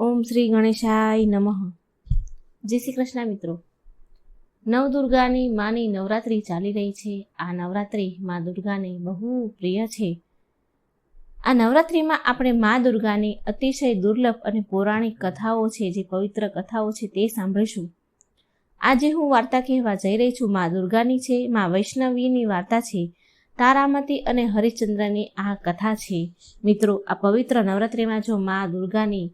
ઓમ શ્રી ગણેશાય નમઃ. જય શ્રી કૃષ્ણ મિત્રો. નવદુર્ગાની માની નવરાત્રિ ચાલી રહી છે. આ નવરાત્રિ મા દુર્ગાને બહુ પ્રિય છે. આ નવરાત્રિમાં આપણે મા દુર્ગાની અતિશય દુર્લભ અને પૌરાણિક કથાઓ છે, જે પવિત્ર કથાઓ છે તે સાંભળીશું. આજે હું વાર્તા કહેવા જઈ રહી છું મા દુર્ગાની છે, મા વૈષ્ણવીની વાર્તા છે, તારામતી અને હરિશ્ચંદ્રની આ કથા છે. મિત્રો, આ પવિત્ર નવરાત્રિમાં જો મા દુર્ગાની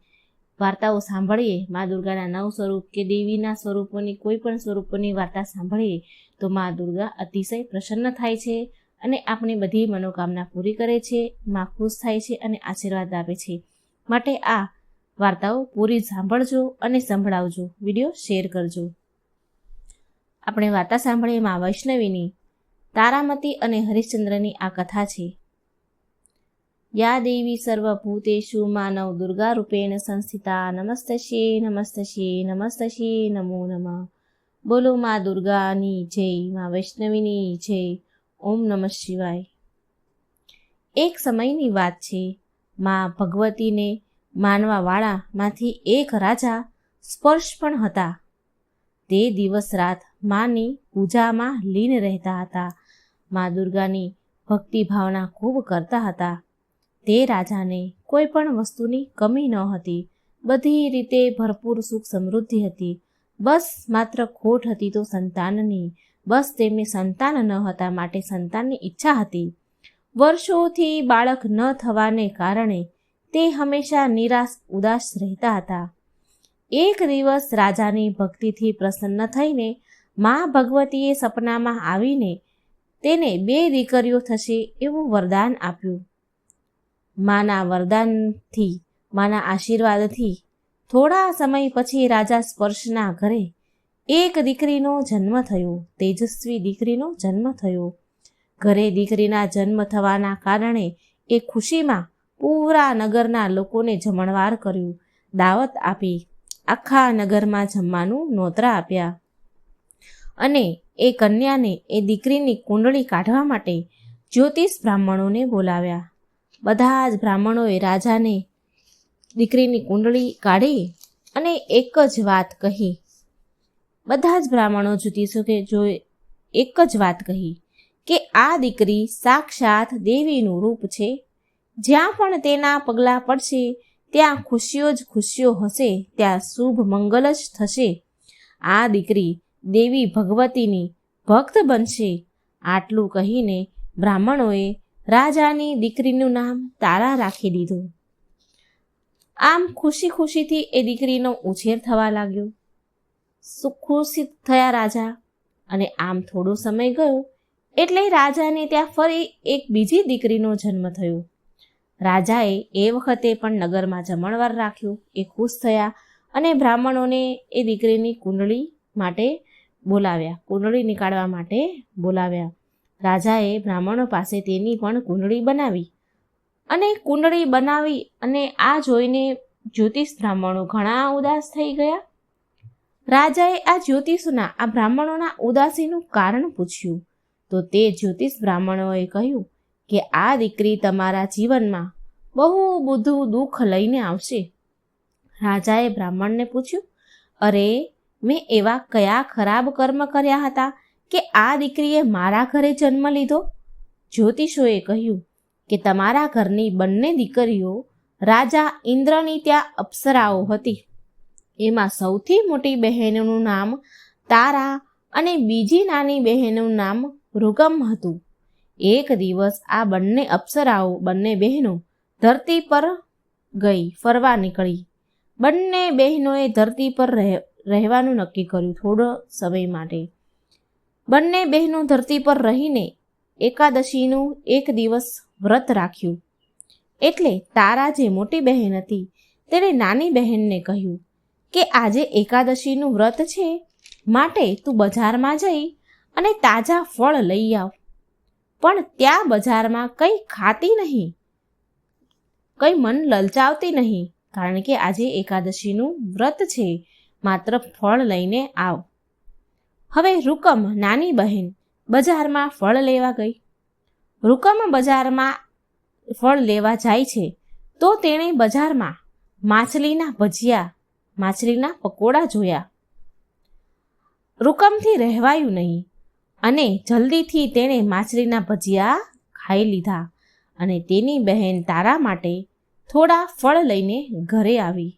વાર્તાઓ સાંભળીએ, મા દુર્ગાના નવ સ્વરૂપ કે દેવીના સ્વરૂપોની કોઈ પણ સ્વરૂપોની વાર્તા સાંભળીએ, તો મા દુર્ગા અતિશય પ્રસન્ન થાય છે અને આપણી બધી મનોકામના પૂરી કરે છે, મા ખુશ થાય છે અને આશીર્વાદ આપે છે. માટે આ વાર્તાઓ પૂરી સાંભળજો અને સંભળાવજો. વીડિયો શેર કરજો. આપણે વાર્તા સાંભળીએ મા વૈષ્ણવીની. તારામતી અને હરિશ્ચંદ્રની આ કથા છે. યા દેવી સર્વભૂતેષુ માનવ દુર્ગા રૂપેણ સંસ્થિતા નમસ્તશ્યે નમસ્તશ્યે નમસ્તશ્યે નમો નમઃ. બોલો મા દુર્ગાની જય, મા વૈષ્ણવીની જય. ઓમ નમઃ શિવાય. એક સમયની વાત છે. મા ભગવતીને માનવાવાળામાંથી એક રાજા સ્પર્શ પણ હતા. તે દિવસ રાત માની પૂજામાં લીન રહેતા હતા. મા દુર્ગાની ભક્તિ ભાવના ખૂબ કરતા હતા. તે રાજાને કોઈ પણ વસ્તુની કમી ન હતી. બધી રીતે ભરપૂર સુખ સમૃદ્ધિ હતી. બસ માત્ર ખોટ હતી તો સંતાનની. બસ તેમને સંતાન ન હતા માટે સંતાનની ઈચ્છા હતી. વર્ષોથી બાળક ન થવાને કારણે તે હંમેશા નિરાશ, ઉદાસ રહેતા હતા. એક દિવસ રાજાની ભક્તિથી પ્રસન્ન થઈને મા ભગવતીએ સપનામાં આવીને તેને બે દીકરીઓ થશે એવું વરદાન આપ્યું. માના વરદાનથી, માના આશીર્વાદથી થોડા સમય પછી રાજા સ્પર્શના ઘરે એક દીકરીનો જન્મ થયો, તેજસ્વી દીકરીનો જન્મ થયો. ઘરે દીકરીના જન્મ થવાના કારણે એ ખુશીમાં પૂરા નગરના લોકોને જમણવાર કર્યું, દાવત આપી, આખા નગરમાં જમવાનું નોતરા આપ્યા. અને એ કન્યાને એ દીકરીની કુંડળી કાઢવા માટે જ્યોતિષ બ્રાહ્મણોને બોલાવ્યા. બધા જ બ્રાહ્મણોએ રાજાને દીકરીની કુંડળી કાઢી અને એક જ વાત કહી. બધા જ બ્રાહ્મણો જ્યોતિષો કે જો એક જ વાત કહી કે આ દીકરી સાક્ષાત દેવીનું રૂપ છે. જ્યાં પણ તેના પગલાં પડશે, ત્યાં ખુશીઓ જ ખુશીઓ હશે, ત્યાં શુભ મંગલ જ થશે. આ દીકરી દેવી ભગવતીની ભક્ત બનશે. આટલું કહીને બ્રાહ્મણોએ રાજાની દીકરીનું નામ તારા રાખી દીધું. આમ ખુશી ખુશીથી એ દીકરીનો ઉછેર થવા લાગ્યો. સુખુશી થયા રાજા અને આમ થોડો સમય ગયો એટલે રાજાને ત્યાં ફરી એક બીજી દીકરીનો જન્મ થયો. રાજાએ એ વખતે પણ નગરમાં જમણવાર રાખ્યું. એ ખુશ થયા અને બ્રાહ્મણોને એ દીકરીની કુંડળી માટે બોલાવ્યા. કુંડળી નીકાળવા માટે બોલાવ્યા. રાજાએ બ્રાહ્મણો પાસે તેની પણ કુંડળી બનાવી અને કુંડળી બનાવી અને આ જોઈને જ્યોતિષ બ્રાહ્મણો ઘણા ઉદાસ થઈ ગયા. રાજાએ આ જ્યોતિષના, આ બ્રાહ્મણોના ઉદાસીનું કારણ પૂછ્યું. તો તે જ્યોતિષ બ્રાહ્મણોએ કહ્યું કે આ દીકરી તમારા જીવનમાં બહુ બધું દુઃખ લઈને આવશે. રાજાએ બ્રાહ્મણને પૂછ્યું, અરે, મેં એવા કયા ખરાબ કર્મ કર્યા હતા? કે આ દીકરીએ મારા ઘરે જન્મ લીધો? જ્યોતિષોએ કહ્યું કે તમારા ઘરની બંને દીકરીઓ રાજા ઇન્દ્રની ત્યાં અપ્સરાઓ હતી. એમાં સૌથી મોટી બહેનનું નામ તારા અને બીજી નાની બહેનનું નામ રુગમ હતું. એક દિવસ આ બંને અપ્સરાઓ, બંને બહેનો ધરતી પર ગઈ, ફરવા નીકળી. બંને બહેનોએ ધરતી પર રહેવાનું નક્કી કર્યું થોડો સમય માટે. બંને બહેનો ધરતી પર રહીને એકાદશીનું એક દિવસ વ્રત રાખ્યું. એટલે તારા જે મોટી બહેન હતી, તેણે નાની બહેનને કહ્યું કે, આજે એકાદશીનું વ્રત છે, માટે તું બજારમાં જઈ અને તાજા ફળ લઈ આવ. પણ ત્યાં બજારમાં કંઈ ખાતી નહીં, કંઈ મન લલચાવતી નહીં, કારણ કે આજે એકાદશીનું વ્રત છે, માત્ર ફળ લઈને આવ. હવે રૂકમ નાની બહેન બજારમાં ફળ લેવા ગઈ. રૂકમ બજારમાં ફળ લેવા જાય છે, તો તેણે બજારમાં માછલીના ભજીયા, માછલીના પકોડા જોયા. રૂકમથી રહેવાયું નહીં અને જલ્દીથી તેણે માછલીના ભજીયા ખાઈ લીધા અને તેની બહેન તારા માટે થોડા ફળ લઈને ઘરે આવી.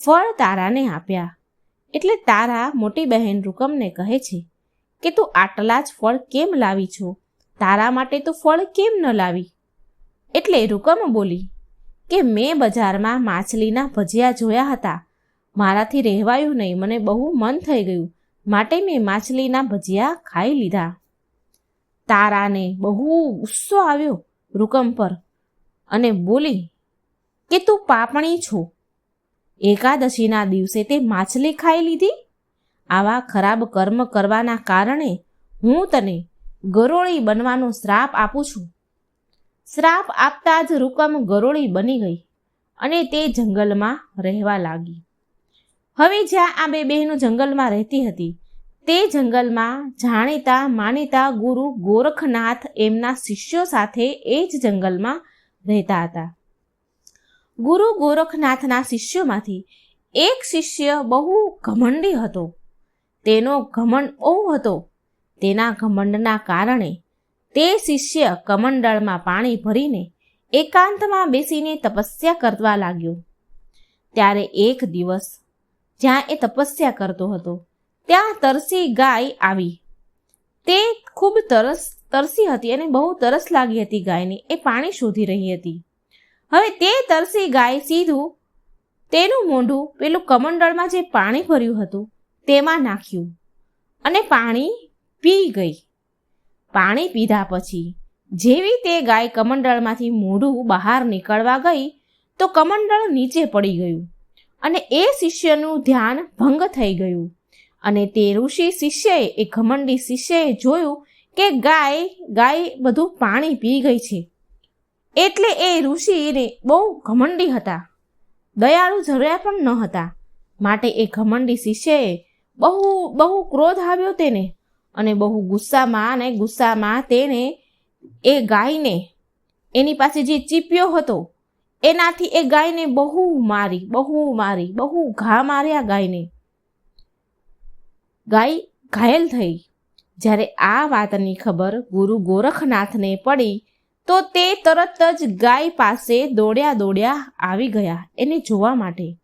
ફળ તારાને આપ્યા. એટલે તારા મોટી બહેન રૂકમને કહે છે કે તું આટલા જ ફળ કેમ લાવી છો? તારા માટે તો ફળ કેમ ન લાવી? એટલે રૂકમ બોલી, કે મેં બજારમાં માછલીના ભજીયા જોયા હતા. મારાથી રહેવાયું નહીં, મને બહુ મન થઈ ગયું. માટે મેં માછલીના ભજીયા ખાઈ લીધા. તારાને બહુ ગુસ્સો આવ્યો રૂકમ પર અને બોલી, કે તું પાપણી છો? એકાદશીના દિવસે તે માછલી ખાઈ લીધી? આવા ખરાબ કર્મ કરવાના કારણે હું તને ગરોળી બનવાનો શ્રાપ આપું છું. શ્રાપ આપતા જ રૂકમ ગરોળી બની ગઈ અને તે જંગલમાં રહેવા લાગી. હવે જ્યાં આ બે બહેનો જંગલમાં રહેતી હતી, તે જંગલમાં જાણીતા માનીતા ગુરુ ગોરખનાથ એમના શિષ્યો સાથે એ જ જંગલમાં રહેતા હતા. ગુરુ ગોરખનાથના શિષ્યોમાંથી એક શિષ્ય બહુ ઘમંડી હતો. તેનો ઘમંડ બહુ હતો. તેના ઘમંડના કારણે તે શિષ્ય કમંડળમાં પાણી ભરીને એકાંતમાં બેસીને તપસ્યા કરવા લાગ્યો. ત્યારે એક દિવસ જ્યાં એ તપસ્યા કરતો હતો, ત્યાં તરસી ગાય આવી. તે ખૂબ તરસ, તરસી હતી અને બહુ તરસ લાગી હતી ગાયને. એ પાણી શોધી રહી હતી. હવે તે તરસી ગાય સીધું તેનું મોઢું પેલું કમંડળમાં જે પાણી ભર્યું હતું, તેમાં નાખ્યું અને પાણી પી ગઈ. પાણી પીધા પછી જેવી તે ગાય કમંડળમાંથી મોઢું બહાર નીકળવા ગઈ, તો કમંડળ નીચે પડી ગયું અને એ શિષ્યનું ધ્યાન ભંગ થઈ ગયું અને તે ઋષિ શિષ્યએ, એ ઘમંડી શિષ્યએ જોયું કે ગાય ગાય બધું પાણી પી ગઈ છે. એટલે એ ઋષિને બહુ ઘમંડી હતા. દયાળુ જરૂરિયા પણ ન હતા. માટે એ ઘમંડી શિષ્યએ બહુ બહુ ક્રોધ આવ્યો તેને અને બહુ ગુસ્સામાં અને ગુસ્સામાં તેને એ ગાયને એની પાસે જે ચીપ્યો હતો, એનાથી એ ગાયને બહુ મારી બહુ મારી, બહુ ઘા માર્યા ગાયને. ગાય ઘાયલ થઈ. જ્યારે આ વાતની ખબર ગુરુ ગોરખનાથને પડી તો તે તરત જ ગાય પાસે દોડ્યા દોડ્યા આવી ગયા એને જોવા માટે.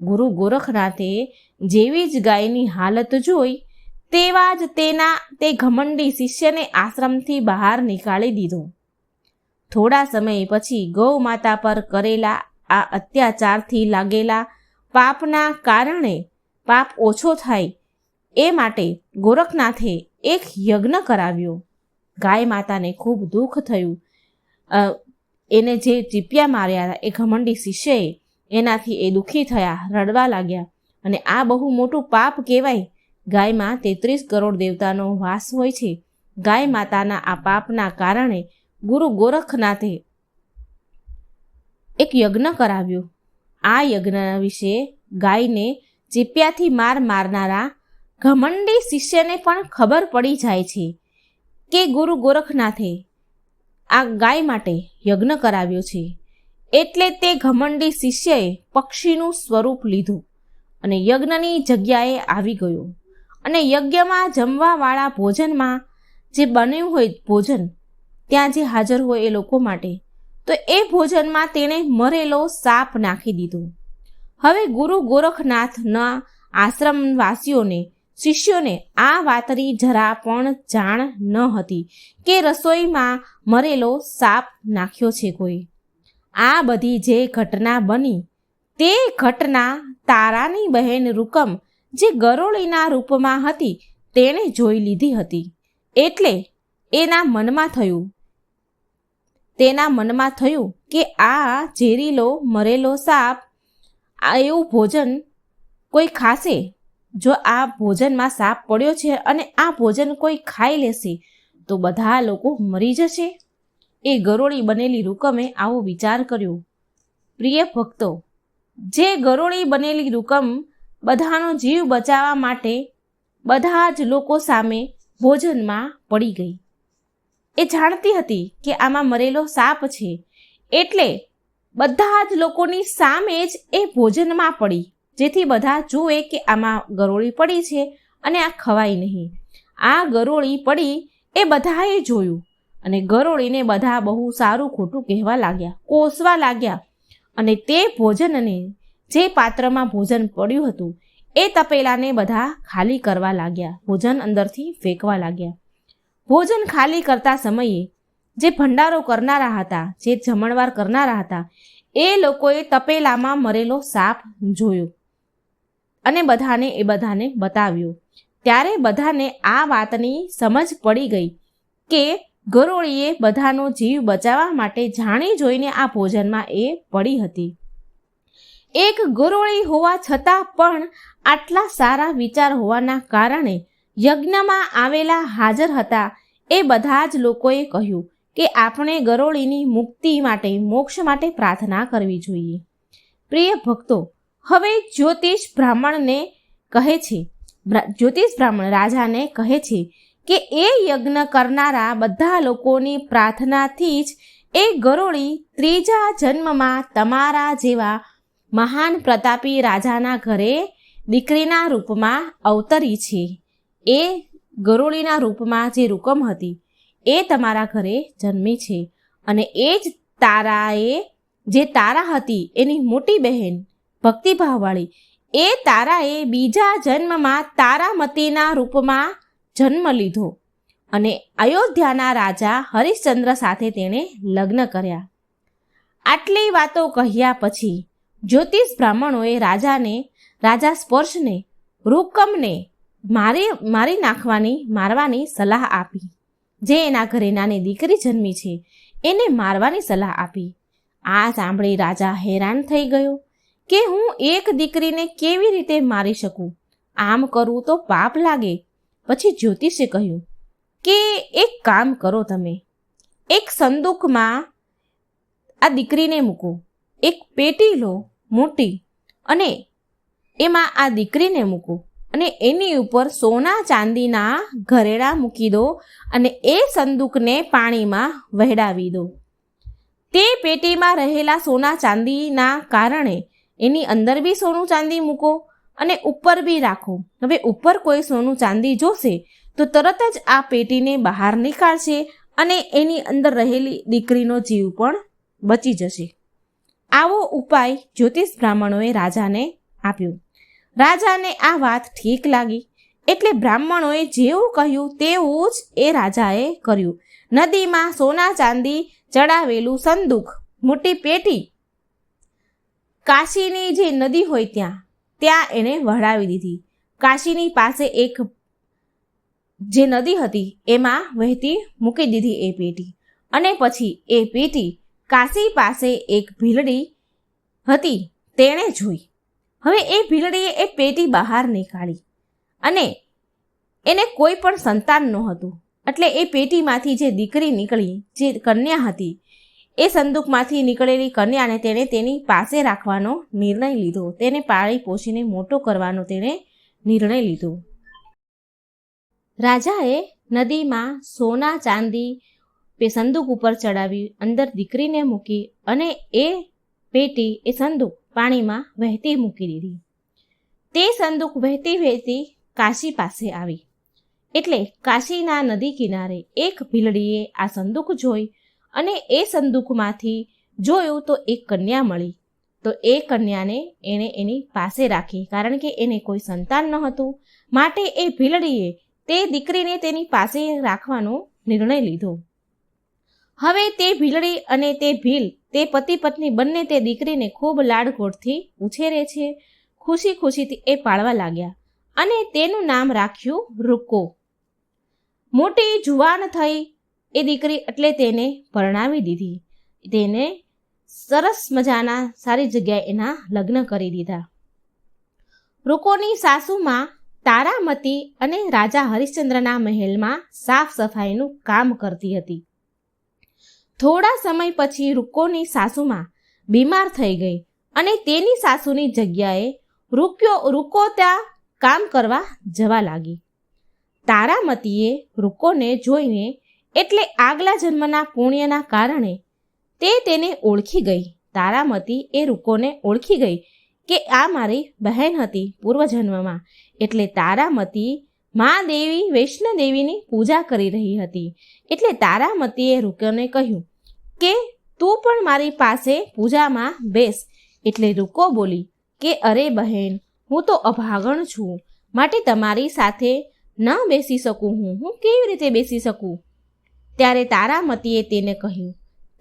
ગુરુ ગોરખનાથે જેવી જ ગાયની હાલત જોઈ, તેવા જ તેના તે ઘમંડી શિષ્યને આશ્રમથી બહાર નીકાળી દીધો. થોડા સમય પછી ગૌ માતા પર કરેલા આ અત્યાચારથી લાગેલા પાપના કારણે પાપ ઓછો થાય એ માટે ગોરખનાથે એક યજ્ઞ કરાવ્યો. ગાય માતાને ખૂબ દુઃખ થયું એને જે ચીપિયા માર્યા હતા, એ ઘમંડી શિષ્યએ એનાથી એ દુઃખી થયા, રડવા લાગ્યા. અને આ બહુ મોટું પાપ કહેવાય. ગાયમાં તેત્રીસ કરોડ દેવતાનો વાસ હોય છે. ગાય માતાના આ પાપના કારણે ગુરુ ગોરખનાથે એક યજ્ઞ કરાવ્યો. આ યજ્ઞ વિશે ગાયને ચીપિયાથી માર મારનારા ઘમંડી શિષ્યને પણ ખબર પડી જાય છે કે ગુરુ ગોરખનાથે આ ગાય માટે યજ્ઞ કરાવ્યો છે. એટલે તે ઘમંડી શિષ્યએ પક્ષીનું સ્વરૂપ લીધું અને યજ્ઞની જગ્યાએ આવી ગયો. અને યજ્ઞમાં જમવાવાળા ભોજનમાં જે બન્યું હોય ભોજન, ત્યાં જે હાજર હોય એ લોકો માટે, તો એ ભોજનમાં તેણે મરેલો સાપ નાખી દીધો. હવે ગુરુ ગોરખનાથના આશ્રમવાસીઓને, શિષ્યોને આ વાતની જરા પણ જાણ ન હતી કે રસોઈમાં મરેલો સાપ નાખ્યો છે કોઈ. આ બધી જે ઘટના બની, તે ઘટના તારાની બહેન રૂકમ, જે ગરોળીના રૂપમાં હતી, તેણે જોઈ લીધી હતી. એટલે એના મનમાં થયું, તેના મનમાં થયું કે આ ઝેરીલો, મરેલો સાપ, આ એવું ભોજન કોઈ ખાશે? જો આ ભોજનમાં સાપ પડ્યો છે અને આ ભોજન કોઈ ખાઈ લેશે તો બધા લોકો મરી જશે? એ ગરોળી બનેલી રૂકમે આવો વિચાર કર્યો. પ્રિય ભક્તો, જે ગરોળી બનેલી રૂકમ બધાનો જીવ બચાવવા માટે બધા જ લોકો સામે ભોજનમાં પડી ગઈ. એ જાણતી હતી કે આમાં મરેલો સાપ છે, એટલે બધા જ લોકોની સામે જ એ ભોજનમાં પડી, જેથી બધા જુએ કે આમાં ગરોળી પડી છે અને આ ખવાય નહીં. આ ગરોળી પડી એ બધાએ જોયું અને ગરોળીને બધા બહુ સારું ખોટું કહેવા લાગ્યા, કોસવા લાગ્યા અને તે ભોજનને જે પાત્રમાં ભોજન પડ્યું હતું એ તપેલાને બધા ખાલી કરવા લાગ્યા, ભોજન અંદરથી ફેંકવા લાગ્યા. ભોજન ખાલી કરતા સમયે જે ભંડારો કરનારા હતા, જે જમણવાર કરનારા હતા, એ લોકોએ તપેલામાં મરેલો સાપ જોયો અને બધાને એ બધાને બતાવ્યો. ત્યારે બધાને આ વાતની સમજ પડી ગઈ કે ગરોળીએ બધાનો જીવ બચાવવા માટે જાણી જોઈને આ ભોજનમાં એ પડી હતી. એક ગરોળી હોવા છતાં પણ આટલા સારા વિચાર હોવાના કારણે યજ્ઞમાં આવેલા હાજર હતા એ બધા જ લોકોએ કહ્યું કે આપણે ગરોળીની મુક્તિ માટે, મોક્ષ માટે પ્રાર્થના કરવી જોઈએ. પ્રિય ભક્તો, હવે જ્યોતિષ બ્રાહ્મણને કહે છે જ્યોતિષ બ્રાહ્મણ રાજાને કહે છે કે એ યજ્ઞ કરનારા બધા લોકોની પ્રાર્થનાથી જ એ ગરોળી ત્રીજા જન્મમાં તમારા જેવા મહાન પ્રતાપી રાજાના ઘરે દીકરીના રૂપમાં અવતરી છે. એ ગરોળીના રૂપમાં જે રૂકમ હતી, એ તમારા ઘરે જન્મી છે અને એ જ તારાએ જે તારા હતી, એની મોટી બહેન ભક્તિભાવવાળી એ તારાએ બીજા જન્મમાં તારામતીના રૂપમાં જન્મ લીધો અને અયોધ્યાના રાજા હરિશ્ચંદ્ર સાથે તેણે લગ્ન કર્યા. આટલી વાતો કહ્યા પછી જ્યોતિષ બ્રાહ્મણોએ રાજાને, રાજા સ્પર્શને, રૂકમને મારી મારી નાખવાની, મારવાની સલાહ આપી. જે એના ઘરે નાની દીકરી જન્મી છે, એને મારવાની સલાહ આપી. આ સાંભળી રાજા હેરાન થઈ ગયો. કે હું એક દીકરીને કેવી રીતે મારી શકું? આમ કરવું તો પાપ લાગે. પછી જ્યોતિષે કહ્યું, કે એક કામ કરો તમે. એક સંદૂકમાં આ દીકરીને મૂકો. એક પેટી લો, મોટી, અને એમાં આ દીકરીને મૂકો. અને એની ઉપર સોના ચાંદીના ઘરેડા મૂકી દો અને એ સંદૂકને પાણીમાં વહેડાવી દો. તે પેટીમાં રહેલા સોના ચાંદીના કારણે એની અંદર બી સોનું ચાંદી મૂકો અને ઉપર બી રાખો. હવે ઉપર કોઈ સોનું ચાંદી જોશે તો તરત જ આ પેટીને બહાર નીકાળશે અને એની અંદર રહેલી દીકરીનો જીવ પણ બચી જશે. આવો ઉપાય જ્યોતિષ બ્રાહ્મણોએ રાજાને આપ્યો. રાજાને આ વાત ઠીક લાગી. એટલે બ્રાહ્મણોએ જેવું કહ્યું તેવું જ એ રાજાએ કર્યું. નદીમાં સોના ચાંદી, ચડાવેલું સંદૂક મોટી પેટી કાશીની જે નદી હોય ત્યાં ત્યાં એણે વહડાવી દીધી. કાશીની પાસે એક જે નદી હતી, એમાં વહેતી મૂકી દીધી એ પેટી. અને પછી એ પેટી કાશી પાસે એક ભીલડી હતી, તેણે જોઈ. હવે એ ભીલડીએ એ પેટી બહાર નીકાળી. અને એને કોઈ પણ સંતાન નહોતું. એટલે એ પેટીમાંથી જે દીકરી નીકળી, જે કન્યા હતી એ સંદૂકમાંથી નીકળેલી કન્યાને તેણે તેની પાસે રાખવાનો નિર્ણય લીધો. તેને પાળી પોષીને મોટો કરવાનો તેણે નિર્ણય લીધો. રાજાએ નદીમાં સોના, ચાંદી સંદૂક ઉપર ચડાવી, અંદર દીકરીને મૂકી અને એ પેટી, એ સંદૂક પાણીમાં વહેતી મૂકી દીધી. તે સંદૂક વહેતી વહેતી કાશી પાસે આવી. એટલે કાશીના નદી કિનારે એક ભીલડીએ આ સંદૂક જોઈ અને એ સંદૂકમાંથી જોયું તો એક કન્યા મળી. તો એ કન્યાને એણે એની પાસે રાખી. કારણ કે એને કોઈ સંતાન ન હતું. માટે એ ભીલડીએ તે દીકરીને તેની પાસે રાખવાનો નિર્ણય લીધો. હવે તે ભીલડી અને તે ભીલ, તે પતિ પત્ની બંને તે દીકરીને ખૂબ લાડકોડથી ઉછેરે છે. ખુશી ખુશીથી એ પાળવા લાગ્યા અને તેનું નામ રાખ્યું રૂકો. મોટી જુવાન થઈ એ દીકરી એટલે તેને પરણાવી દીધી. તેને સરસ મજાના સારી જગ્યાએ એના લગ્ન કરી દીધા. રૂકોની સાસુમાં તારામતી અને રાજા હરિશ્ચંદ્રના મહેલમાં સાફ સફાઈનું કામ કરતી હતી. થોડા સમય પછી રૂકોની સાસુમાં બીમાર થઈ ગઈ અને તેની સાસુની જગ્યાએ રૂક્યો રૂકો ત્યાં કામ કરવા જવા લાગી. તારામતીએ રૂકોને જોઈને એટલે આગલા જન્મના પુણ્યના કારણે તે તેને ઓળખી ગઈ. તારામતી એ રૂકોને ઓળખી ગઈ કે આ મારી બહેન હતી પૂર્વજન્મમાં. એટલે તારામતી મા દેવી વૈષ્ણદેવીની પૂજા કરી રહી હતી. એટલે તારામતીએ રૂકોને કહ્યું કે, તું પણ મારી પાસે પૂજામાં બેસ. એટલે રૂકો બોલી કે, અરે બહેન, હું તો અભાગણ છું. માટે તમારી સાથે ન બેસી શકું હું. હું કેવી રીતે બેસી શકું? ત્યારે તારામતીએ તેને કહ્યું,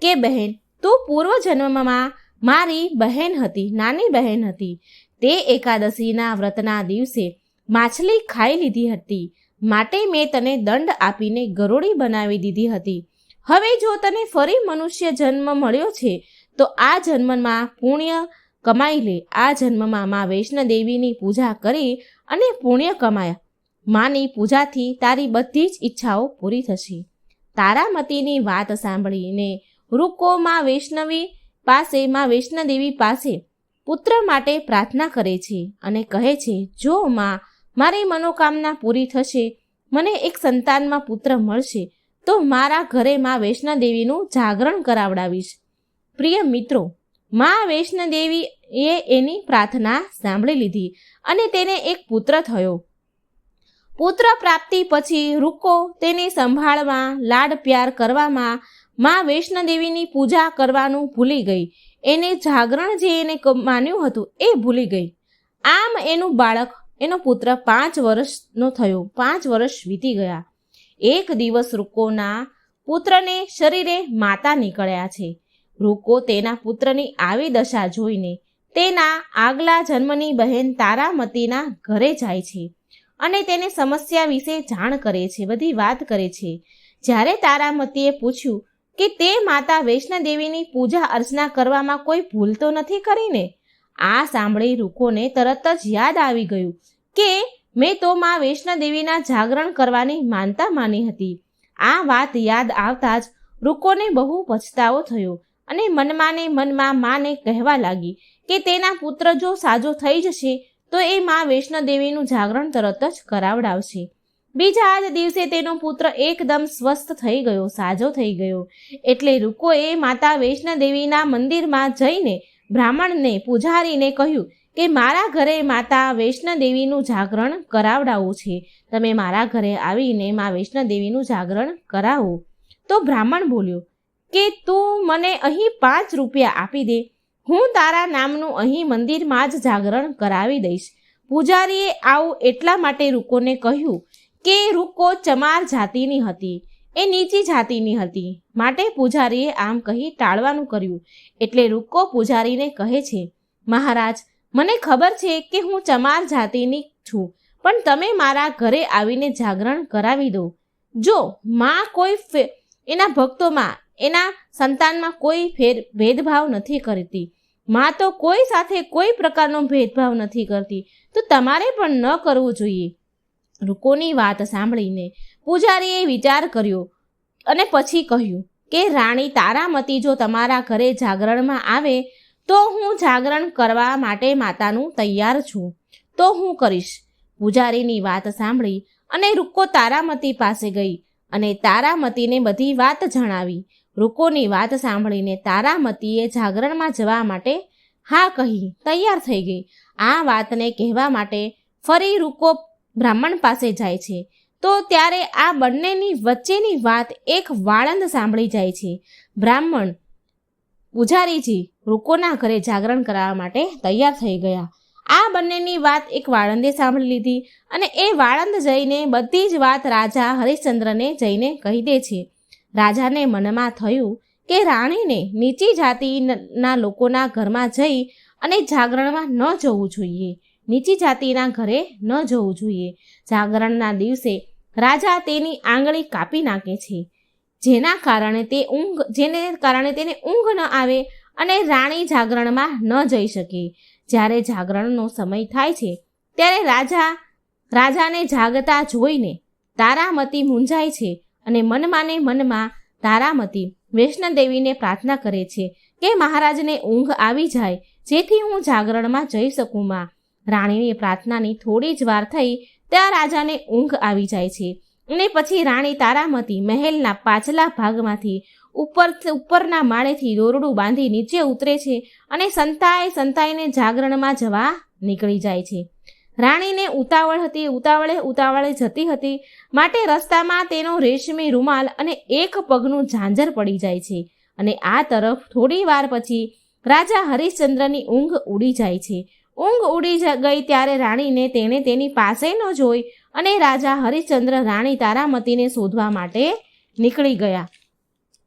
કે બહેન, તું પૂર્વજન્મમાં મારી બહેન હતી, નાની બહેન હતી. તે એકાદશીના વ્રતના દિવસે માછલી ખાઈ લીધી હતી. માટે મેં તને દંડ આપીને ગરોળી બનાવી દીધી હતી. હવે જો તને ફરી મનુષ્ય જન્મ મળ્યો છે, તો આ જન્મમાં પુણ્ય કમાઈ લે. આ જન્મમાં મા વૈષ્ણદેવીની પૂજા કરી અને પુણ્ય કમાયા. માની પૂજાથી તારી બધી જ ઈચ્છાઓ પૂરી થશે. તારામતીની વાત સાંભળીને રૂકો માં વૈષ્ણવી પાસે માં વૈષ્ણદેવી પાસે પુત્ર માટે પ્રાર્થના કરે છે અને કહે છે, જો માં, મારી મનોકામના પૂરી થશે, મને એક સંતાનમાં પુત્ર મળશે, તો મારા ઘરે માં વૈષ્ણદેવીનું જાગરણ કરાવડાવીશ. પ્રિય મિત્રો, માં વૈષ્ણદેવીએ એની પ્રાર્થના સાંભળી લીધી અને તેને એક પુત્ર થયો. પુત્ર પ્રાપ્તિ પછી રૂકો તેની સંભાળમાં લાડ પ્યાર કરવામાં, માં વૈષ્ણદેવીની પૂજા કરવાનું ભૂલી ગઈ. એને જાગરણ જે એને માન્યું હતું એ ભૂલી ગઈ. આમ એનું બાળક, એનો પુત્ર પાંચ વર્ષનો થયો. પાંચ વર્ષ વીતી ગયા. એક દિવસ રૂકોના પુત્રને શરીરે માતા નીકળ્યા છે. રૂકો તેના પુત્રની આવી દશા જોઈને તેના આગલા જન્મની બહેન તારામતીના ઘરે જાય છે. અને તેને સમસ્યા વિશે જાણ કરે છે, બધી વાત કરે છે. જ્યારે તારામતીએ પૂછ્યું કે તે માતા વૈષ્ણદેવીની પૂજા અર્ચના કરવામાં કોઈ ભૂલ તો નથી કરીને આ સાંભળી રૂકોને તરત જ યાદ આવી ગયું કે મેં તો મા વૈષ્ણદેવીના જાગરણ કરવાની માનતા માની હતી. આ વાત યાદ આવતા જ રૂકોને બહુ પછતાવો થયો અને મનમાંને મનમાં માને કહેવા લાગી કે તેના પુત્ર જો સાજો થઈ જશે તો એ માં વૈષ્ણોદેવીનું જાગરણ તરત જ કરાવડાવશે. બીજા જ દિવસે તેનો પુત્ર એકદમ સ્વસ્થ થઈ ગયો, સાજો થઈ ગયો. એટલે રૂકોએ માતા વૈષ્ણોદેવીના મંદિરમાં જઈને બ્રાહ્મણને પૂજારીને કહ્યું કે, મારા ઘરે માતા વૈષ્ણોદેવીનું જાગરણ કરાવડાવવું છે. તમે મારા ઘરે આવીને મા વૈષ્ણોદેવીનું જાગરણ કરાવો. તો બ્રાહ્મણ બોલ્યો, કે તું મને અહીં પાંચ રૂપિયા આપી દે. હું તારા નામનું અહીં મંદિરમાં જ જાગરણ કરાવી દઈશ. પૂજારીએ આવું એટલા માટે રૂકોને કહ્યું કે રૂકો ચમાર જાતિની હતી. એ નીચી જાતિની હતી. માટે પૂજારીએ આમ કહી ટાળવાનું કર્યું. એટલે રૂકો પૂજારીને કહે છે, મહારાજ, મને ખબર છે કે હું ચમાર જાતિની છું, પણ તમે મારા ઘરે આવીને જાગરણ કરાવી દો. જો માં કોઈ એના ભક્તોમાં, એના સંતાનમાં કોઈ ફેર, ભેદભાવ નથી કરતી માં તો કોઈ સાથે કોઈ પ્રકારનો ભેદભાવ નથી કરતી. તો તમારે પણ ન કરવું જોઈએ. રૂકોની વાત સાંભળીને પૂજારીએ વિચાર કર્યો અને પછી કહ્યું કે, રાણી તારામતી જો તમારા ઘરે જાગરણમાં આવે, તો હું જાગરણ કરવા માટે માતાનું તૈયાર છું. તો હું કરીશ. પૂજારીની વાત સાંભળી અને રૂકો તારામતી પાસે ગઈ અને તારામતીને બધી વાત જણાવી. રૂકોની વાત સાંભળીને તારામતીએ જાગરણમાં જવા માટે હા કહી તૈયાર થઈ ગઈ. આ વાતને કહેવા માટે ફરી રૂકો બ્રાહ્મણ પાસે જાય છે. તો ત્યારે આ બંનેની વચ્ચેની વાત એક વાળંદ સાંભળી જાય છે. બ્રાહ્મણ પૂજારીજી રૂકોના ઘરે જાગરણ કરાવવા માટે તૈયાર થઈ ગયા. આ બંનેની વાત એક વાળંદે સાંભળી લીધી અને એ વાળંદ જઈને બધી જ વાત રાજા હરિશ્ચંદ્રને જઈને કહી દે છે. રાજાને મનમાં થયું કે રાણીને નીચી જાતિના લોકોના ઘરમાં જઈ અને જાગરણમાં ન જવું જોઈએ. નીચી જાતિના ઘરે ન જવું જોઈએ. જાગરણના દિવસે રાજા તેની આંગળી કાપી નાખે છે. જેના કારણે તે ઊંઘ જેને કારણે તેને ઊંઘ ન આવે અને રાણી જાગરણમાં ન જઈ શકે. જ્યારે જાગરણનો સમય થાય છે, ત્યારે રાજા રાજાને જાગતા જોઈને તારામતી મૂંઝાય છે. અને મનમાને મનમાં તારામતી વૈષ્ણદેવીને પ્રાર્થના કરે છે કે મહારાજને ઊંઘ આવી જાય, જેથી હું જાગરણમાં જઈ શકું માં. રાણીની પ્રાર્થનાની થોડી જ વાર થઈ, ત્યાં રાજાને ઊંઘ આવી જાય છે. અને પછી રાણી તારામતી મહેલના પાછલા ભાગમાંથી ઉપર ઉપરના માળેથી દોરડું બાંધી નીચે ઉતરે છે અને સંતાય સંતાઈને જાગરણમાં જવા નીકળી જાય છે. રાણીને ઉતાવળ હતી, ઉતાવળે ઉતાવળે જતી હતી. માટે રસ્તામાં તેનો રેશમી રૂમાલ અને એક પગનું ઝાંઝર પડી જાય છે અને આ તરફ થોડી વાર પછી રાજા હરિશ્ચંદ્રની ઊંઘ ઉડી જાય છે. ઊંઘ ઉડી ગઈ ત્યારે રાણીને તેણે તેની પાસે ન જોઈ અને રાજા હરિશ્ચંદ્ર રાણી તારામતીને શોધવા માટે નીકળી ગયા.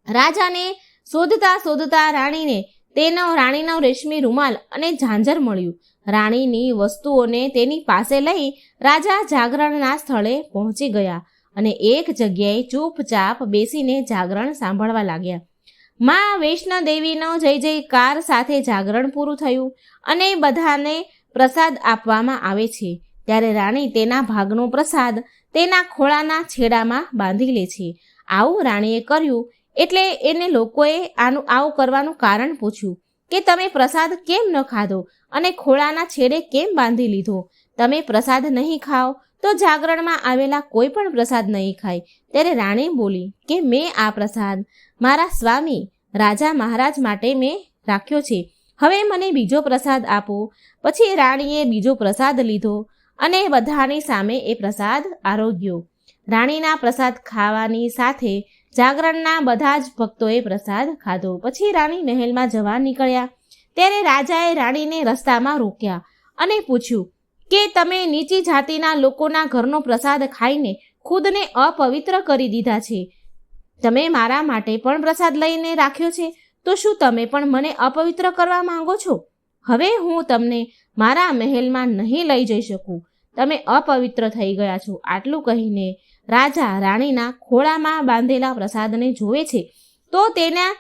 રાજાને શોધતા શોધતા રાણીને તેનો રાણીનો રેશમી રૂમાલ અને ઝાંઝર મળ્યું. રાણીની વસ્તુઓને તેની પાસે લઈ રાજા જાગરણના સ્થળે પહોંચી ગયા અને એક જગ્યાએ ચૂપચાપ બેસીને જાગરણ સાંભળવા લાગ્યા. મા વૈષ્ણોદેવીનો જય જયકાર સાથે જાગરણ પૂરું થયું અને બધાને પ્રસાદ આપવામાં આવે છે. ત્યારે રાણી તેના ભાગનો પ્રસાદ તેના ખોળાના છેડામાં બાંધી લે છે. આવું રાણીએ કર્યું એટલે એને લોકોએ આનું, આવું કરવાનું કારણ પૂછ્યું કે તમે પ્રસાદ કેમ ન ખાધો અને ખોળાના છેડે કેમ બાંધી લીધો? તમે પ્રસાદ નહીં ખાઓ તો જાગરણમાં આવેલા કોઈ પણ પ્રસાદ નહીં ખાય. ત્યારે રાણી બોલી કે મેં આ પ્રસાદ મારા સ્વામી રાજા મહારાજ માટે મેં રાખ્યો છે. હવે મને બીજો પ્રસાદ આપો. પછી રાણીએ બીજો પ્રસાદ લીધો અને બધાની સામે એ પ્રસાદ આરોગ્યો. રાણીના પ્રસાદ ખાવાની સાથે જાગરણના બધા જ ભક્તોએ પ્રસાદ ખાધો. પછી રાણી મહેલમાં જવા નીકળ્યા. ત્યારે રાજાએ રાણીને રસ્તામાં રોક્યા અને પૂછ્યું, કે તમે નીચી જાતિના લોકોના ઘરનો પ્રસાદ ખાઈને ખુદને અપવિત્ર કરી દીધા છે? તમે મારા માટે પણ પ્રસાદ લઈને રાખ્યો છે. તો શું તમે પણ મને અપવિત્ર કરવા માંગો છો? હવે હું તમને મારા મહેલમાં નહીં લઈ જઈ શકું. તમે અપવિત્ર થઈ ગયા છો. આટલું કહીને રાજા રાણીના ખોળામાં બાંધેલા પ્રસાદને જોવે છે. તો તેના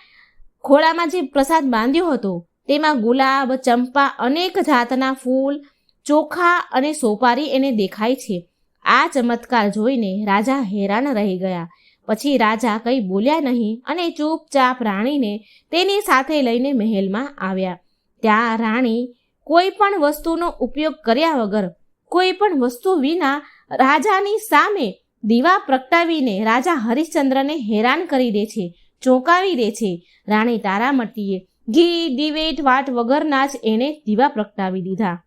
ખોળામાં જે પ્રસાદ બાંધ્યો હતો, તેમાં ગુલાબ, ચંપા અનેક જાતના ફૂલ, ચોખા અને સોપારી એને દેખાય છે. આ ચમત્કાર જોઈને રાજા હેરાન રહી ગયા. પછી રાજા કંઈ બોલ્યા નહીં અને ચૂપચાપ રાણીને તેની સાથે લઈને મહેલમાં આવ્યા. ત્યાં રાણી કોઈ પણ વસ્તુનો ઉપયોગ કર્યા વગર, કોઈ પણ વસ્તુ વિના રાજાની સામે દીવા પ્રગટાવીને રાજા હરિશ્ચંદ્રને હેરાન કરી દે છે, ચોંકાવી દે છે. રાણી તારામતીએ ઘી, દિવેટ, વાટ વગરના જ એણે દીવા પ્રગટાવી દીધા.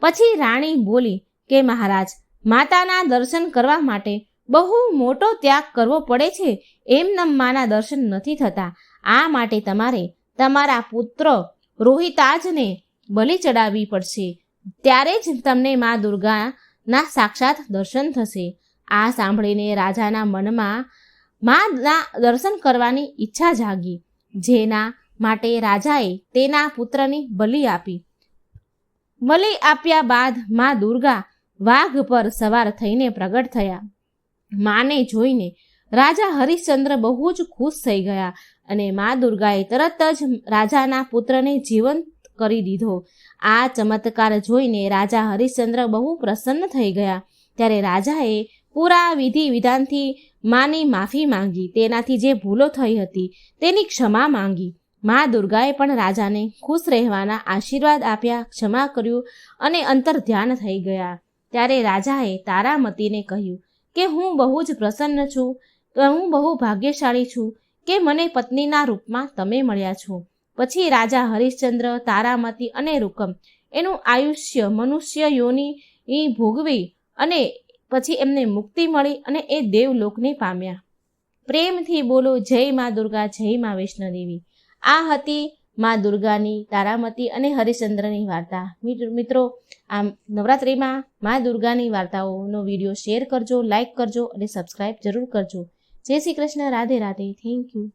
પછી રાણી બોલી કે મહારાજ, માતાના દર્શન કરવા માટે બહુ મોટો ત્યાગ કરવો પડે છે, એમ નમ્માના દર્શન નથી થતા. આ માટે તમારે તમારા પુત્ર રોહિતાજને બલિ ચડાવવી પડશે. ત્યારે જ તમને મા દુર્ગાના સાક્ષાત દર્શન થશે. આ સાંભળીને રાજાના મનમાં માના દર્શન કરવાની ઈચ્છા જાગી. જેના માટે રાજાએ તેના પુત્રની બલિ આપી. બલિ આપ્યા બાદ મા દુર્ગા વાઘ પર સવાર થઈને પ્રગટ થયા. માને જોઈને રાજા હરિશ્ચંદ્ર બહુ જ ખુશ થઈ ગયા અને મા દુર્ગાએ તરત જ રાજાના પુત્રને જીવંત કરી દીધો. આ ચમત્કાર જોઈને રાજા હરિશ્ચંદ્ર બહુ પ્રસન્ન થઈ ગયા. ત્યારે રાજાએ પૂરા વિધિ વિધાનથી માની માફી માંગી. તેનાથી જે ભૂલો થઈ હતી તેની ક્ષમા માંગી. મા દુર્ગાએ પણ રાજાને ખુશ રહેવાના આશીર્વાદ આપ્યા, ક્ષમા કર્યું અને અંતર ધ્યાન થઈ ગયા. ત્યારે રાજાએ તારામતીને કહ્યું કે, હું બહુ જ પ્રસન્ન છું, હું બહુ ભાગ્યશાળી છું કે મને પત્નીના રૂપમાં તમે મળ્યા છો. પછી રાજા હરિશ્ચંદ્ર, તારામતી અને રૂકમ એનું આયુષ્ય મનુષ્ય યોની ભોગવી અને પછી એમને મુક્તિ મળી અને એ દેવલોકને પામ્યા. પ્રેમથી બોલો, જય મા દુર્ગા, જય મા વૈષ્ણોદેવી. આ હતી મા દુર્ગાની તારામતી અને હરિશ્ચંદ્રની વાર્તા. મિત્ર- આ નવરાત્રિમાં મા દુર્ગાની વાર્તાઓનો વીડિયો શેર કરજો લાઇક કરજો અને સબસ્ક્રાઈબ જરૂર કરજો. જય શ્રી કૃષ્ણ, રાધે રાધે. Thank you.